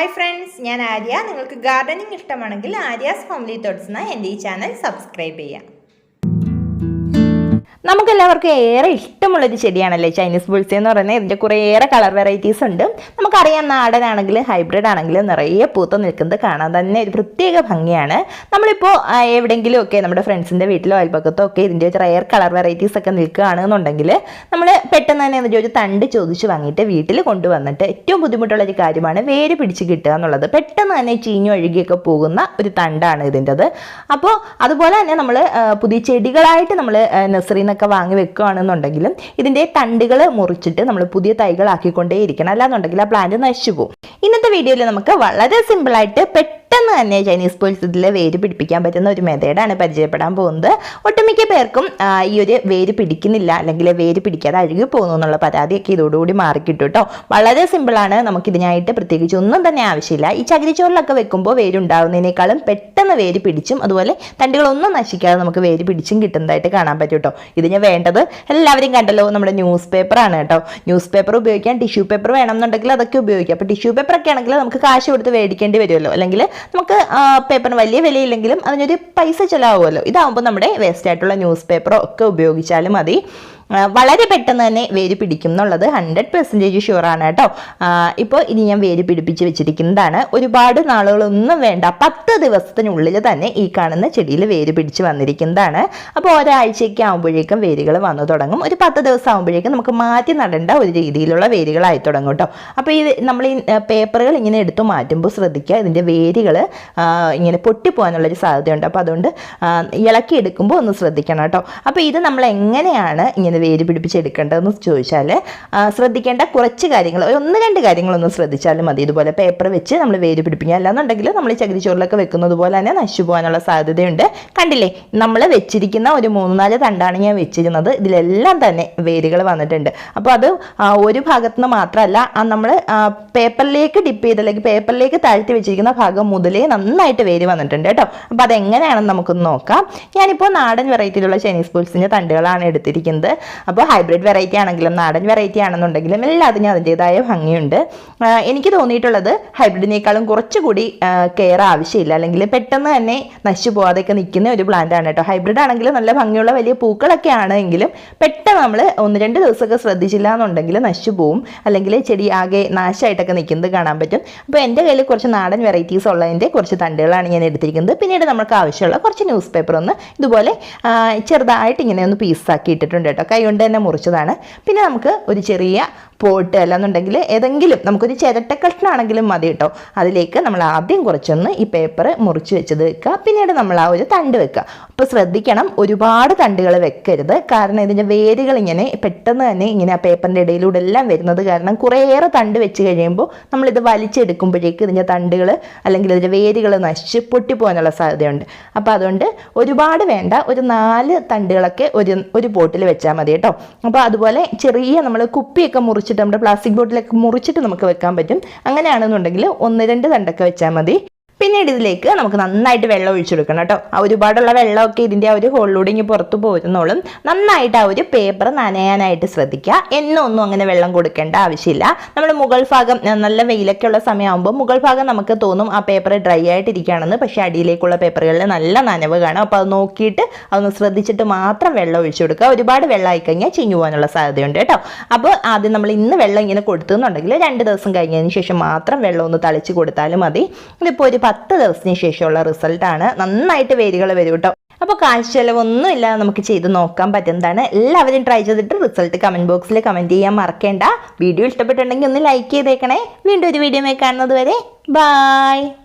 Hi friends ഞാൻ ആര്യ. നിങ്ങൾക്ക് gardening ഇഷ്ടമാണെങ്കിൽ ആര്യാസ് ഫാമിലി തോട്ട്സ് എന്ന എന്റെ ഈ ചാനൽ സബ്സ്ക്രൈബ് ചെയ്യാം. നമുക്കെല്ലാവർക്കും ഏറെ ഇഷ്ടമുള്ളൊരു ചെടിയാണല്ലേ ചൈനീസ് ബുൾസി എന്ന് പറയുന്നത്. ഇതിന്റെ കുറേയേറെ കളർ വെറൈറ്റീസ് ഉണ്ട്. നമുക്കറിയാം നാടനാണെങ്കിൽ ഹൈബ്രിഡ് ആണെങ്കിലും നിറയെ പൂത്ത് നിൽക്കുന്നത് കാണാൻ തന്നെ ഒരു പ്രത്യേക ഭംഗിയാണ്. നമ്മളിപ്പോൾ എവിടെയെങ്കിലും ഒക്കെ നമ്മുടെ ഫ്രണ്ട്സിന്റെ വീട്ടിലോ അയൽപ്പക്കത്തോ ഒക്കെ ഇതിന്റെ ഒരു റയർ കളർ വെറൈറ്റീസ് ഒക്കെ നിൽക്കുകയാണെന്നുണ്ടെങ്കിൽ നമ്മൾ പെട്ടെന്ന് തന്നെ ഇതിന്റെ ഒരു തണ്ട് ചോദിച്ച് വാങ്ങിയിട്ട് വീട്ടിൽ കൊണ്ടുവന്നിട്ട് ഏറ്റവും ബുദ്ധിമുട്ടുള്ള ഒരു കാര്യമാണ് വേര് പിടിച്ച് കിട്ടുക എന്നുള്ളത്. പെട്ടെന്ന് തന്നെ ചീഞ്ഞു ഒഴുകിയൊക്കെ പോകുന്ന ഒരു തണ്ടാണ് ഇതിന്റെത് അപ്പോൾ അതുപോലെ തന്നെ നമ്മൾ പുതിയ ചെടികളായിട്ട് നമ്മൾ നഴ്സറിയിൽ നിന്നൊക്കെ വാങ്ങി വെക്കുകയാണെന്നുണ്ടെങ്കിലും ഇതിന്റെ തണ്ടുകൾ മുറിച്ചിട്ട് നമ്മൾ പുതിയ തൈകളാക്കിക്കൊണ്ടേ ഇരിക്കണം അല്ലാന്നുണ്ടെങ്കിൽ ആ പ്ലാന്റ് നശിച്ചു പോകും ഇന്നത്തെ വീഡിയോയിൽ നമുക്ക് വളരെ സിമ്പിളായിട്ട് പെട്ടെന്ന് തന്നെ ചൈനീസ് പോയിൽസ് ഇതിൽ വേര് പിടിപ്പിക്കാൻ പറ്റുന്ന ഒരു മെത്തേഡാണ് പരിചയപ്പെടാൻ പോകുന്നത്. ഒട്ടുമിക്ക പേർക്കും ഈ ഒരു വേര് പിടിക്കുന്നില്ല അല്ലെങ്കിൽ വേര് പിടിക്കാതെ അഴുകി പോകുന്നു എന്നുള്ള പരാതിയൊക്കെ ഇതോടുകൂടി മാറിക്കിട്ടു കേട്ടോ വളരെ സിമ്പിളാണ് നമുക്കിതിനായിട്ട് പ്രത്യേകിച്ച് ഒന്നും തന്നെ ആവശ്യമില്ല. ഈ ചകിരിച്ചോറിലൊക്കെ വെക്കുമ്പോൾ വേരുണ്ടാവുന്നതിനേക്കാളും പെട്ടെന്ന് വേര് പിടിച്ചും അതുപോലെ തണ്ടുകളൊന്നും നശിക്കാതെ നമുക്ക് വേര് പിടിച്ചും കിട്ടുന്നതായിട്ട് കാണാൻ പറ്റും കേട്ടോ ഇതിന് വേണ്ടത് എല്ലാവരും കണ്ടല്ലോ നമ്മുടെ ന്യൂസ് പേപ്പറാണ് കേട്ടോ ന്യൂസ് പേപ്പർ ഉപയോഗിക്കാൻ ടിഷ്യൂ പേപ്പർ വേണമെന്നുണ്ടെങ്കിൽ അതൊക്കെ ഉപയോഗിക്കാം. അപ്പോൾ ടിഷ്യൂ പേപ്പർ ഒക്കെ ആണെങ്കിൽ നമുക്ക് കാശ് കൊടുത്ത് മേടിക്കേണ്ടി വരുമല്ലോ. അല്ലെങ്കിൽ നമുക്ക് പേപ്പറിന് വലിയ വിലയില്ലെങ്കിലും അതിനൊരു പൈസ ചിലവാകുമല്ലോ. ഇതാകുമ്പോൾ നമ്മുടെ വേസ്റ്റ് ആയിട്ടുള്ള ന്യൂസ് പേപ്പറോ ഒക്കെ ഉപയോഗിച്ചാലും മതി. വളരെ പെട്ടെന്ന് തന്നെ വേര് പിടിക്കും എന്നുള്ളത് ഹൺഡ്രഡ് പെർസെന്റേജ് ഷുവറാണ് കേട്ടോ. ഇപ്പോൾ ഇനി ഞാൻ വേര് പിടിപ്പിച്ച് വെച്ചിരിക്കുന്നതാണ്. ഒരുപാട് നാളുകളൊന്നും വേണ്ട. പത്ത് ദിവസത്തിനുള്ളിൽ തന്നെ ഈ കാണുന്ന ചെടിയിൽ വേര് പിടിച്ച് വന്നിരിക്കുന്നതാണ്. അപ്പോൾ ഒരാഴ്ചയ്ക്ക് ആകുമ്പോഴേക്കും വേരുകൾ വന്നു തുടങ്ങും. ഒരു പത്ത് ദിവസം ആകുമ്പോഴേക്കും നമുക്ക് മാറ്റി നടേണ്ട ഒരു രീതിയിലുള്ള വേരുകളായി തുടങ്ങും കേട്ടോ. അപ്പോൾ ഈ നമ്മൾ ഈ പേപ്പറുകൾ ഇങ്ങനെ എടുത്തു മാറ്റുമ്പോൾ ശ്രദ്ധിക്കുക. ഇതിന്റെ വേരുകൾ ഇങ്ങനെ പൊട്ടിപ്പോകാനുള്ളൊരു സാധ്യതയുണ്ട്. അപ്പോൾ അതുകൊണ്ട് ഇളക്കി എടുക്കുമ്പോൾ ഒന്ന് ശ്രദ്ധിക്കണം കേട്ടോ. അപ്പോൾ ഇത് നമ്മൾ എങ്ങനെയാണ് ഇങ്ങനെ വേര് പിടിപ്പിച്ചെടുക്കേണ്ടതെന്ന് ചോദിച്ചാൽ ശ്രദ്ധിക്കേണ്ട കുറച്ച് കാര്യങ്ങൾ ഒന്ന് രണ്ട് കാര്യങ്ങളൊന്ന് ശ്രദ്ധിച്ചാലും മതി. ഇതുപോലെ പേപ്പർ വെച്ച് നമ്മൾ വേര് പിടിപ്പിക്കുക. അല്ലാന്നുണ്ടെങ്കിൽ നമ്മൾ ഈ ചകിരിച്ചോറിലൊക്കെ വെക്കുന്നത് പോലെ തന്നെ നശിച്ചു പോകാനുള്ള സാധ്യതയുണ്ട്. കണ്ടില്ലേ? നമ്മൾ വെച്ചിരിക്കുന്ന ഒരു മൂന്ന് നാല് തണ്ടാണ് ഞാൻ വെച്ചിരുന്നത്. ഇതിലെല്ലാം തന്നെ വേരുകൾ വന്നിട്ടുണ്ട്. അപ്പോൾ അത് ഒരു ഭാഗത്ത് നിന്ന് മാത്രമല്ല നമ്മൾ പേപ്പറിലേക്ക് ഡിപ്പ് ചെയ്ത് അല്ലെങ്കിൽ പേപ്പറിലേക്ക് താഴ്ത്തി വെച്ചിരിക്കുന്ന ഭാഗം മുതലേ നന്നായിട്ട് വേര് വന്നിട്ടുണ്ട് കേട്ടോ. അപ്പോൾ അതെങ്ങനെയാണെന്ന് നമുക്കൊന്ന് നോക്കാം. ഞാനിപ്പോൾ നാടൻ വെറൈറ്റിയിലുള്ള ചൈനീസ് ബുൾസിന്റെ തണ്ടുകളാണ് എടുത്തിരിക്കുന്നത്. അപ്പോൾ ഹൈബ്രിഡ് വെറൈറ്റി ആണെങ്കിലും നാടൻ വെറൈറ്റി ആണെന്നുണ്ടെങ്കിലും എല്ലാത്തിനും അതിന്റെതായ ഭംഗിയുണ്ട്. എനിക്ക് തോന്നിയിട്ടുള്ളത് ഹൈബ്രിഡിനേക്കാളും കുറച്ചുകൂടി കെയർ ആവശ്യമില്ല. അല്ലെങ്കിൽ പെട്ടെന്ന് തന്നെ നശിച്ചു പോകാതെയൊക്കെ നിൽക്കുന്ന ഒരു പ്ലാന്റ് ആണ് കേട്ടോ. ഹൈബ്രിഡ് ആണെങ്കിലും നല്ല ഭംഗിയുള്ള വലിയ പൂക്കളൊക്കെ ആണെങ്കിലും പെട്ടെന്ന് നമ്മൾ ഒന്ന് രണ്ട് ദിവസമൊക്കെ ശ്രദ്ധിച്ചില്ല എന്നുണ്ടെങ്കിൽ നശിച്ചു പോവും. അല്ലെങ്കിൽ ചെടി ആകെ നാശമായിട്ടൊക്കെ നിൽക്കുന്നത് കാണാൻ പറ്റും. അപ്പോൾ എന്റെ കയ്യിൽ കുറച്ച് നാടൻ വെറൈറ്റീസ് ഉള്ളതിന്റെ കുറച്ച് തണ്ടുകളാണ് ഞാൻ എടുത്തിരിക്കുന്നത്. പിന്നീട് നമുക്ക് ആവശ്യമുള്ള കുറച്ച് ന്യൂസ് പേപ്പർ ഒന്ന് ഇതുപോലെ ചെറുതായിട്ട് ഇങ്ങനെ ഒന്ന് പീസാക്കി ഇട്ടിട്ടുണ്ട് കേട്ടോ. കൈ കൊണ്ട് തന്നെ മുറിച്ചതാണ്. പിന്നെ നമുക്ക് ഒരു ചെറിയ പോട്ട് അല്ലാന്നുണ്ടെങ്കിൽ ഏതെങ്കിലും നമുക്കൊരു ചിരട്ട ചിരട്ടക്കഷ്ണാണെങ്കിലും മതി കേട്ടോ. അതിലേക്ക് നമ്മൾ ആദ്യം കുറച്ചൊന്ന് ഈ പേപ്പർ മുറിച്ച് വെച്ചത് വെക്കുക. പിന്നീട് നമ്മൾ ആ ഒരു തണ്ട് വെക്കുക. അപ്പോൾ ശ്രദ്ധിക്കണം ഒരുപാട് തണ്ടുകൾ വെക്കരുത്. കാരണം ഇതിന്റെ വേരുകൾ ഇങ്ങനെ പെട്ടെന്ന് തന്നെ ഇങ്ങനെ ആ പേപ്പറിന്റെ ഇടയിലൂടെ എല്ലാം വരുന്നത് കാരണം കുറേയേറെ തണ്ട് വെച്ച് കഴിയുമ്പോൾ നമ്മളിത് വലിച്ചെടുക്കുമ്പോഴേക്ക് ഇതിന്റെ തണ്ടുകൾ അല്ലെങ്കിൽ ഇതിന്റെ വേരുകൾ നശിച്ച് പൊട്ടിപ്പോകാനുള്ള സാധ്യതയുണ്ട്. അപ്പോൾ അതുകൊണ്ട് ഒരുപാട് വേണ്ട ഒരു നാല് തണ്ടുകളൊക്കെ ഒരു ഒരു പോട്ടിൽ വെച്ചാൽ മതി കേട്ടോ. അപ്പോൾ അതുപോലെ ചെറിയ നമ്മൾ കുപ്പിയൊക്കെ മുറിച്ചിട്ട് നമ്മുടെ പ്ലാസ്റ്റിക് ബോട്ടിലൊക്കെ മുറിച്ചിട്ട് നമുക്ക് വെക്കാൻ പറ്റും. അങ്ങനെയാണെന്നുണ്ടെങ്കിൽ ഒന്ന് രണ്ട് തണ്ടൊക്കെ വെച്ചാൽ മതി. പിന്നീട് ഇതിലേക്ക് നമുക്ക് നന്നായിട്ട് വെള്ളം ഒഴിച്ചു കൊടുക്കണം കേട്ടോ. ആ ഒരുപാടുള്ള വെള്ളമൊക്കെ ഇതിന്റെ ആ ഒരു ഹോളിലൂടെ ഇങ്ങനെ പുറത്ത് പോരുന്നോളും നന്നായിട്ട് ആ ഒരു പേപ്പർ നനയാനായിട്ട് ശ്രദ്ധിക്കുക. എന്നും ഒന്നും അങ്ങനെ വെള്ളം കൊടുക്കേണ്ട ആവശ്യമില്ല. നമ്മൾ മുകൾ ഭാഗം നല്ല വെയിലൊക്കെ ഉള്ള സമയമാകുമ്പോൾ മുകൾ ഭാഗം നമുക്ക് തോന്നും ആ പേപ്പർ ഡ്രൈ ആയിട്ടിരിക്കുകയാണെന്ന്. പക്ഷേ അടിയിലേക്കുള്ള പേപ്പറുകളിൽ നല്ല നനവ് കാണും. അപ്പോൾ അത് നോക്കിയിട്ട് അതൊന്ന് ശ്രദ്ധിച്ചിട്ട് മാത്രം വെള്ളം ഒഴിച്ചു കൊടുക്കുക. ഒരുപാട് വെള്ളമായി കഴിഞ്ഞാൽ ചീഞ്ഞു പോകാനുള്ള സാധ്യതയുണ്ട് കേട്ടോ. അപ്പോൾ ആദ്യം നമ്മൾ ഇന്ന് വെള്ളം ഇങ്ങനെ കൊടുത്തെന്നുണ്ടെങ്കിൽ രണ്ട് ദിവസം കഴിഞ്ഞതിന് ശേഷം മാത്രം വെള്ളം ഒന്ന് തളിച്ച് കൊടുത്താലും മതി. ഇതിപ്പോൾ ഒരു പത്ത് ദിവസത്തിന് ശേഷമുള്ള റിസൾട്ടാണ് നന്നായിട്ട് വേരുകൾ വരും കേട്ടോ അപ്പോൾ കാശ് ചെലവൊന്നും ഇല്ലാതെ നമുക്ക് ചെയ്ത് നോക്കാൻ പറ്റുന്നതാണ് എല്ലാവരും ട്രൈ ചെയ്തിട്ട് റിസൾട്ട് കമന്റ് ബോക്സിൽ കമന്റ് ചെയ്യാൻ മറക്കേണ്ട. വീഡിയോ ഇഷ്ടപ്പെട്ടുണ്ടെങ്കിൽ ഒന്ന് ലൈക്ക് ചെയ്തേക്കണേ. വീണ്ടും ഒരു വീഡിയോ കാണുന്നത് വരെ. ബായ്